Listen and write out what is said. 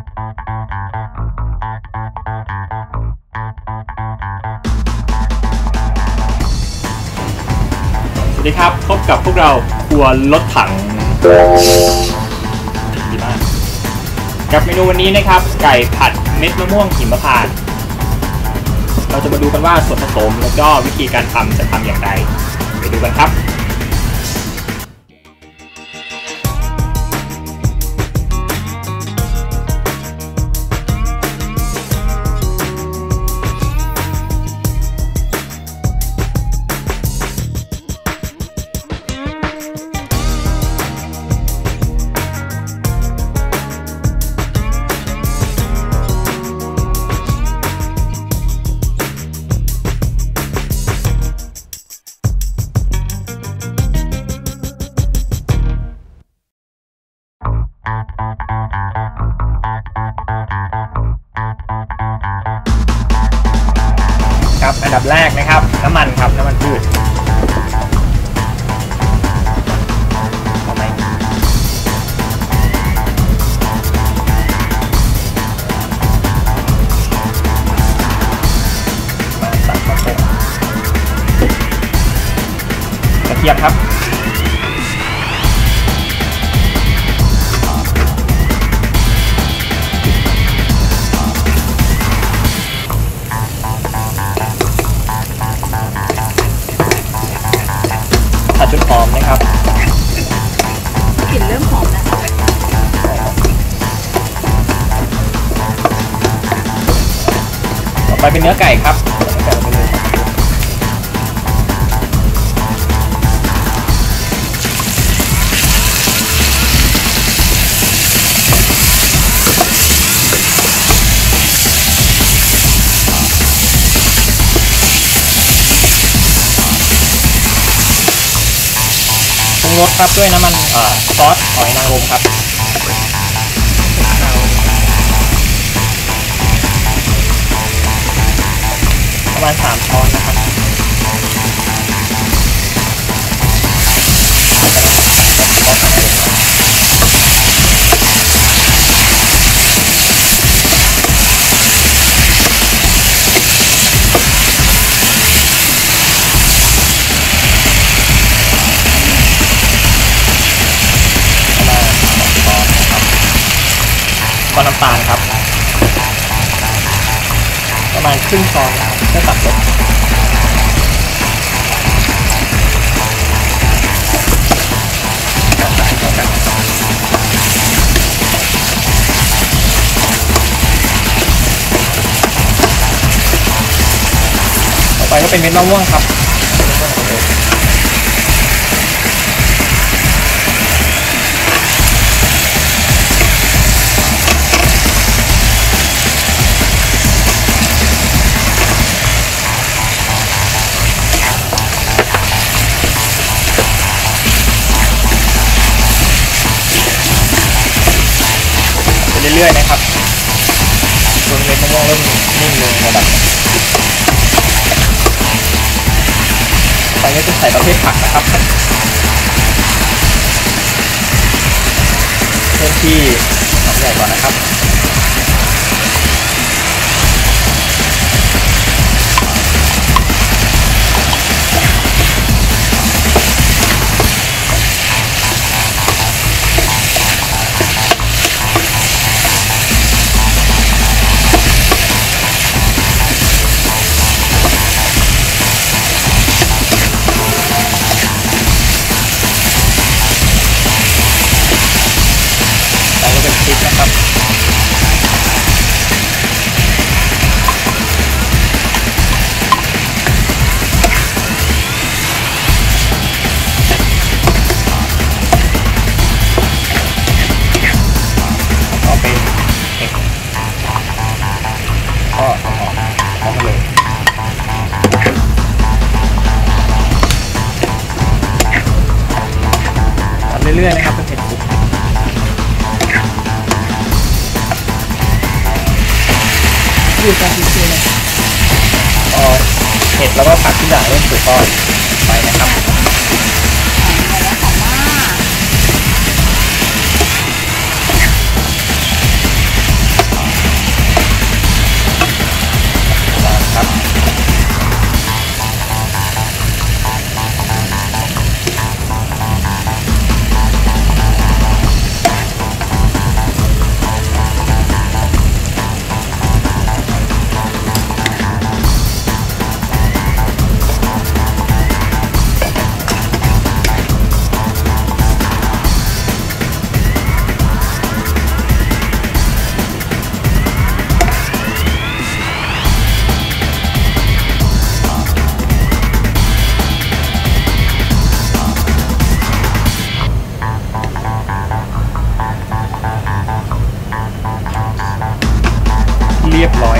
สวัสดีครับ พบกับพวกเราครัวรถถังดีมากกับเมนูวันนี้นะครับ ไก่ผัดเม็ดมะม่วงหิมพานต์เราจะมาดูกันว่าส่วนผสมแล้วก็วิธีการทำจะทำอย่างไร ไปดูกันครับ อันดับแรกนะครับ น้ำมันครับ น้ำมันพืชเอาไระเทียบครับ จนหอมนะครับกลิ่นเริ่มหอมแล้วต่อไปเป็นเนื้อไก่ครับ รุงรสครับด้วยน้ำมันเอ่อซอสหอยนางรมครับประมาณ3ช้อนนะครับ ก็น้ำตาลครับ ประมาณครึ่งช้อนนะครับเพื่อตัดรสต่อไปก็เป็นเม็ดมะม่วงครับ รื่อยๆนะครับจนเม็ดมะม่วงเริ่มนิ่งลงระดับไปก็จะใส่ประเภทผักนะครับเริ่มที่หอมใหญ่ก่อนนะครับ ทำเรื่อยนะครับเป็นเห็ดสุกอยู่กับพีซีเลยพอเห็ดแล้วก็ผักที่ด่าเริ่มสุกก้อนไปนะครับ รียบร้อยครับ